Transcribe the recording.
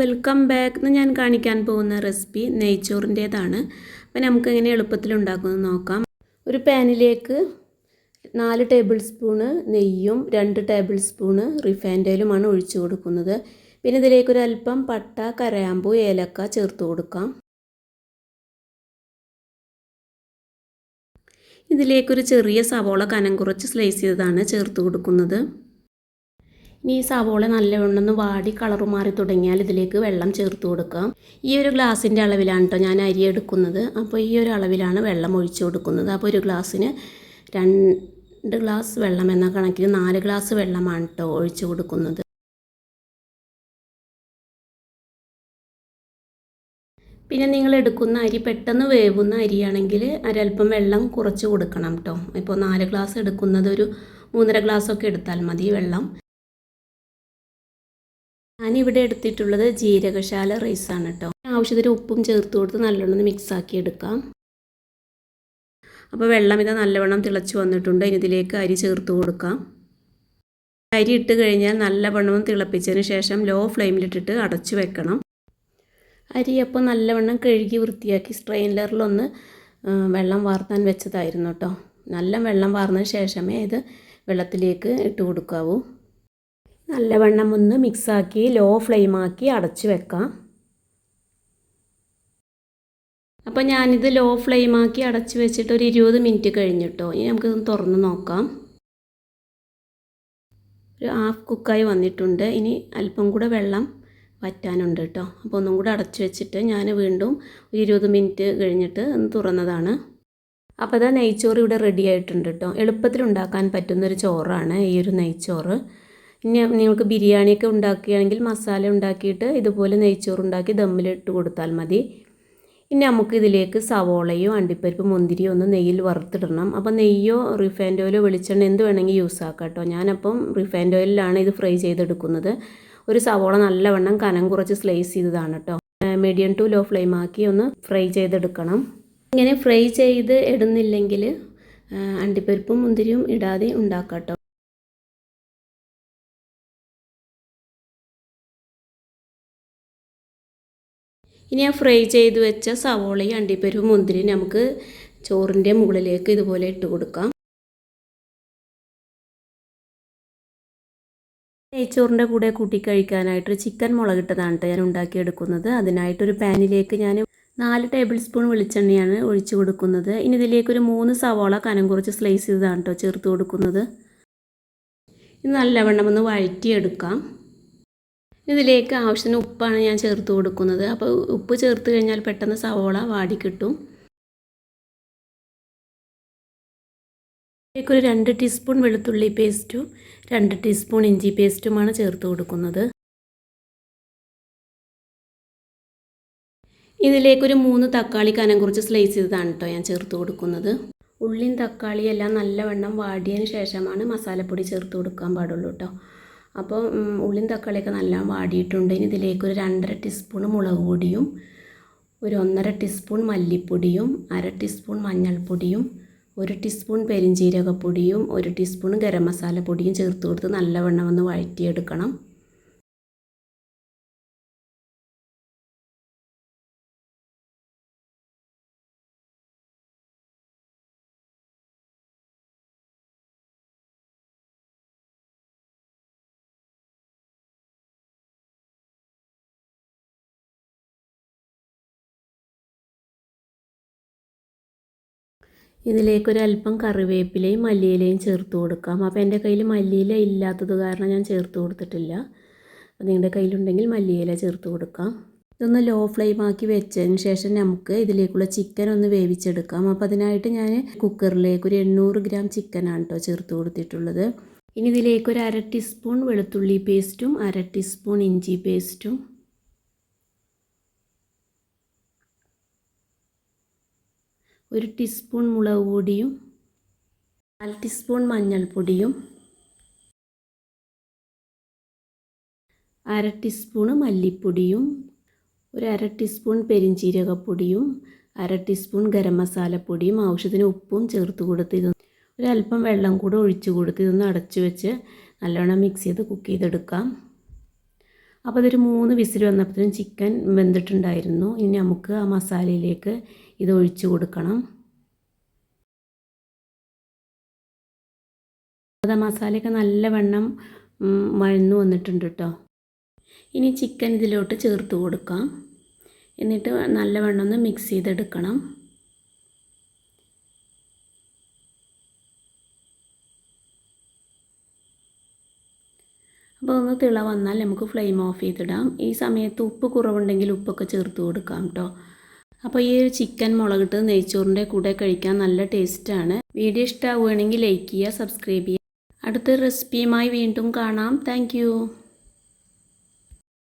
Welcome back എന്ന് ഞാൻ കാണിക്കാൻ പോകുന്ന റെസിപ്പി നെയ്ച്ചോറിന്റേതാണ്. അപ്പോൾ നമുക്ക് എങ്ങനെ എളുപ്പത്തിൽ ഉണ്ടാക്കുമെന്ന് നോക്കാം. ഒരു പാനിലേക്ക് നാല് ടേബിൾ സ്പൂണ് നെയ്യും രണ്ട് ടേബിൾ സ്പൂണ് റിഫൈൻഡ് ഓയിലുമാണ് ഒഴിച്ചു കൊടുക്കുന്നത്. പിന്നെ ഇതിലേക്ക് ഒരു അല്പം പട്ട കരയാമ്പൂ ഏലക്ക ചേർത്ത് കൊടുക്കാം. ഇതിലേക്കൊരു ചെറിയ സവോള കനം കുറച്ച് സ്ലൈസ് ചെയ്തതാണ് ചേർത്ത് കൊടുക്കുന്നത്. ഇനി ഈ സവോള നല്ലവണ്ണം ഒന്ന് വാടി കളർ മാറി തുടങ്ങിയാൽ ഇതിലേക്ക് വെള്ളം ചേർത്ത് കൊടുക്കാം. ഈ ഒരു ഗ്ലാസിന്റെ അളവിലാണ് കേട്ടോ ഞാൻ അരി എടുക്കുന്നത്. അപ്പോൾ ഈ ഒരു അളവിലാണ് വെള്ളം ഒഴിച്ചു കൊടുക്കുന്നത്. അപ്പോൾ ഒരു ഗ്ലാസ്സിന് രണ്ട് ഗ്ലാസ് വെള്ളം എന്ന കണക്കിന് നാല് ഗ്ലാസ് വെള്ളമാണ് കേട്ടോ ഒഴിച്ചു കൊടുക്കുന്നത്. പിന്നെ നിങ്ങൾ എടുക്കുന്ന അരി പെട്ടെന്ന് വേവുന്ന അരിയാണെങ്കിൽ ഒരല്പം വെള്ളം കുറച്ച് കൊടുക്കണം കേട്ടോ ഇപ്പോൾ നാല് ഗ്ലാസ് എടുക്കുന്നത് ഒരു മൂന്നര ഗ്ലാസ്സൊക്കെ എടുത്താൽ മതി വെള്ളം. ഞാനിവിടെ എടുത്തിട്ടുള്ളത് ജീരകശാല റൈസാണ് കേട്ടോ ആവശ്യത്തിന് ഉപ്പും ചേർത്ത് കൊടുത്ത് നല്ലോണം മിക്സാക്കി എടുക്കാം. അപ്പോൾ വെള്ളം ഇത് നല്ലവണ്ണം തിളച്ച് വന്നിട്ടുണ്ട്. ഇനി ഇതിലേക്ക് അരി ചേർത്ത് കൊടുക്കാം. അരി ഇട്ട് കഴിഞ്ഞാൽ നല്ലവണ്ണം തിളപ്പിച്ചതിന് ശേഷം ലോ ഫ്ലെയിമിലിട്ടിട്ട് അടച്ചു വെക്കണം. അരി അപ്പോൾ നല്ലവണ്ണം കഴുകി വൃത്തിയാക്കി സ്ട്രെയിനറിലൊന്ന് വെള്ളം വാർത്താൻ വെച്ചതായിരുന്നു കേട്ടോ നല്ല വെള്ളം വാർന്നതിന് ശേഷമേ ഇത് വെള്ളത്തിലേക്ക് ഇട്ട് കൊടുക്കാവൂ. നല്ലവണ്ണം ഒന്ന് മിക്സാക്കി ലോ ഫ്ലെയിമാക്കി അടച്ച് വെക്കാം. അപ്പോൾ ഞാനിത് ലോ ഫ്ലെയിമാക്കി അടച്ച് വെച്ചിട്ട് ഒരു ഇരുപത് മിനിറ്റ് കഴിഞ്ഞിട്ടോ ഇനി നമുക്കിത് തുറന്ന് നോക്കാം. ഒരു ഹാഫ് കുക്കായി വന്നിട്ടുണ്ട്. ഇനി അല്പം കൂടെ വെള്ളം വറ്റാനുണ്ട് കേട്ടോ അപ്പോൾ ഒന്നും കൂടെ അടച്ചു വെച്ചിട്ട് ഞാൻ വീണ്ടും ഒരു ഇരുപത് മിനിറ്റ് കഴിഞ്ഞിട്ട് തുറന്നതാണ്. അപ്പോൾ അതാ നെയ്ച്ചോറ് ഇവിടെ റെഡി ആയിട്ടുണ്ട് കേട്ടോ എളുപ്പത്തിൽ ഉണ്ടാക്കാൻ പറ്റുന്നൊരു ചോറാണ് ഈ ഒരു നെയ്ച്ചോറ്. ഇനി നിങ്ങൾക്ക് ബിരിയാണിയൊക്കെ ഉണ്ടാക്കുകയാണെങ്കിൽ മസാല ഉണ്ടാക്കിയിട്ട് ഇതുപോലെ നെയ്ച്ചോറ് ഉണ്ടാക്കി ദമ്മിലിട്ട് കൊടുത്താൽ മതി. ഇനി നമുക്ക് ഇതിലേക്ക് സവോളയോ അണ്ടിപ്പരിപ്പ് മുന്തിരിയോ ഒന്ന് നെയ്യിൽ വറുത്തിടണം. അപ്പോൾ നെയ്യോ റിഫൈൻഡ് ഓയിലോ വെളിച്ചെണ്ണ എന്ത് വേണമെങ്കിൽ യൂസ് ആക്കാം കേട്ടോ. ഞാനപ്പം റിഫൈൻഡ് ഓയിലിലാണ് ഇത് ഫ്രൈ ചെയ്തെടുക്കുന്നത്. ഒരു സവോള നല്ലവണ്ണം കനം കുറച്ച് സ്ലൈസ് ചെയ്തതാണ് കേട്ടോ. മീഡിയം ടു ലോ ഫ്ലെയിം ആക്കി ഒന്ന് ഫ്രൈ ചെയ്തെടുക്കണം. ഇങ്ങനെ ഫ്രൈ ചെയ്ത് ഇടുന്നില്ലെങ്കിൽ അണ്ടിപ്പരിപ്പും മുന്തിരിയും ഇടാതെ ഉണ്ടാക്കാം കേട്ടോ. ഇനി ആ ഫ്രൈ ചെയ്ത് വെച്ച സവോളയും അണ്ടിപ്പരിപ്പും മുന്തിരി നമുക്ക് ചോറിന്റെ മുകളിലേക്ക് ഇതുപോലെ ഇട്ട് കൊടുക്കാം. നെയ്ച്ചോറിന്റെ കൂടെ കൂട്ടി കഴിക്കാനായിട്ട് ചിക്കൻ മുളകിട്ടതാണ് കേട്ടോ ഞാൻ ഉണ്ടാക്കിയെടുക്കുന്നത്. അതിനായിട്ടൊരു പാനിലേക്ക് ഞാൻ നാല് ടേബിൾ സ്പൂൺ വെളിച്ചെണ്ണയാണ് ഒഴിച്ചു കൊടുക്കുന്നത്. ഇനി ഇതിലേക്ക് ഒരു മൂന്ന് സവോള കനം കുറച്ച് സ്ലൈസ് ചെയ്തതാണ് കേട്ടോ ചേർത്ത് കൊടുക്കുന്നത്. ഇത് നല്ലവണ്ണം ഒന്ന് വഴറ്റിയെടുക്കാം. ഇതിലേക്ക് ആവശ്യത്തിന് ഉപ്പാണ് ഞാൻ ചേർത്ത് കൊടുക്കുന്നത്. അപ്പോൾ ഉപ്പ് ചേർത്ത് കഴിഞ്ഞാൽ പെട്ടെന്ന് സവോള വാടി കിട്ടും. ഇതിലേക്കൊരു രണ്ട് ടീസ്പൂൺ വെളുത്തുള്ളി പേസ്റ്റും രണ്ട് ടീസ്പൂൺ ഇഞ്ചി പേസ്റ്റുമാണ് ചേർത്ത് കൊടുക്കുന്നത്. ഇതിലേക്കൊരു മൂന്ന് തക്കാളി കനം കുറച്ച് സ്ലൈസ് ചെയ്തതാണ് കേട്ടോ ഞാൻ ചേർത്ത് കൊടുക്കുന്നത്. ഉള്ളിയും തക്കാളിയും എല്ലാം നല്ലവണ്ണം വാടിയതിന് ശേഷമാണ് മസാലപ്പൊടി ചേർത്ത് കൊടുക്കാൻ പാടുള്ളൂ കേട്ടോ. അപ്പോൾ ഉള്ളിയും തക്കാളിയൊക്കെ നല്ല വാടിയിട്ടുണ്ട്. ഇനി ഇതിലേക്ക് ഒരു രണ്ടര ടീസ്പൂൺ മുളക് പൊടിയും ഒരു ഒന്നര ടീസ്പൂൺ മല്ലിപ്പൊടിയും അര ടീസ്പൂൺ മഞ്ഞൾപ്പൊടിയും ഒരു ടീസ്പൂൺ പെരിഞ്ചീരകപ്പൊടിയും ഒരു ടീസ്പൂൺ ഗരം മസാല പൊടിയും ചേർത്ത് കൊടുത്ത് നല്ലവണ്ണം ഒന്ന് വഴറ്റിയെടുക്കണം. ഇതിലേക്കൊരല്പം കറിവേപ്പിലയും മല്ലിയിലയും ചേർത്ത് കൊടുക്കാം. അപ്പോൾ എന്റെ കയ്യിൽ മല്ലിയില ഇല്ലാത്തത് കാരണം ഞാൻ ചേർത്ത് കൊടുത്തിട്ടില്ല. അപ്പോൾ നിങ്ങളുടെ കയ്യിലുണ്ടെങ്കിൽ മല്ലിയില ചേർത്ത് കൊടുക്കാം. ഇതൊന്ന് ലോ ഫ്ലെയിം ആക്കി വെച്ചതിന് ശേഷം നമുക്ക് ഇതിലേക്കുള്ള ചിക്കൻ ഒന്ന് വേവിച്ചെടുക്കാം. അപ്പോൾ അതിനായിട്ട് ഞാൻ കുക്കറിലേക്ക് ഒരു എണ്ണൂറ് ഗ്രാം ചിക്കനാണ് കേട്ടോ ചേർത്ത് കൊടുത്തിട്ടുള്ളത്. ഇനി ഇതിലേക്ക് ഒരു അര ടീസ്പൂൺ വെളുത്തുള്ളി പേസ്റ്റും അര ടീസ്പൂൺ ഇഞ്ചി പേസ്റ്റും ഒരു ടീസ്പൂൺ മുളക് പൊടിയും നാല് ടീസ്പൂൺ മഞ്ഞൾപ്പൊടിയും അര ടീസ്പൂണ് മല്ലിപ്പൊടിയും ഒരു അര ടീസ്പൂൺ പെരിഞ്ചീരകപ്പൊടിയും അര ടീസ്പൂൺ ഗരം മസാലപ്പൊടിയും ആവശ്യത്തിന് ഉപ്പും ചേർത്ത് കൊടുത്ത് ഇത് ഒരല്പം വെള്ളം കൂടെ ഒഴിച്ച് കൊടുത്ത് ഇതൊന്ന് അടച്ചു വെച്ച് നല്ലോണം മിക്സ് ചെയ്ത് കുക്ക് ചെയ്തെടുക്കാം. അപ്പോൾ അതൊരു മൂന്ന് വിസിൽ വന്നപ്പോഴത്തേനും ചിക്കൻ വെന്തിട്ടുണ്ടായിരുന്നു. ഇനി നമുക്ക് ആ മസാലയിലേക്ക് ഇത് ഒഴിച്ചു കൊടുക്കണം. മസാലയൊക്കെ നല്ലവണ്ണം ഉം, വഴന്നു വന്നിട്ടുണ്ട് കേട്ടോ ഇനി ചിക്കൻ ഇതിലോട്ട് ചേർത്ത് കൊടുക്കാം. എന്നിട്ട് നല്ലവണ്ണം ഒന്ന് മിക്സ് ചെയ്തെടുക്കണം. അപ്പോൾ ഒന്ന് തിള വന്നാൽ നമുക്ക് ഫ്ലെയിം ഓഫ് ചെയ്തിടാം. ഈ സമയത്ത് ഉപ്പ് കുറവുണ്ടെങ്കിൽ ഉപ്പൊക്കെ ചേർത്ത് കൊടുക്കാം കേട്ടോ അപ്പോൾ ഈ ഒരു ചിക്കൻ മുളകിട്ട് നെയ്ച്ചോറിന്റെ കൂടെ കഴിക്കാൻ നല്ല ടേസ്റ്റാണ് വീഡിയോ ഇഷ്ടമാവുകയാണെങ്കിൽ ലൈക്ക് ചെയ്യുക സബ്സ്ക്രൈബ് ചെയ്യുക. അടുത്ത റെസിപ്പിയുമായി വീണ്ടും കാണാം. താങ്ക്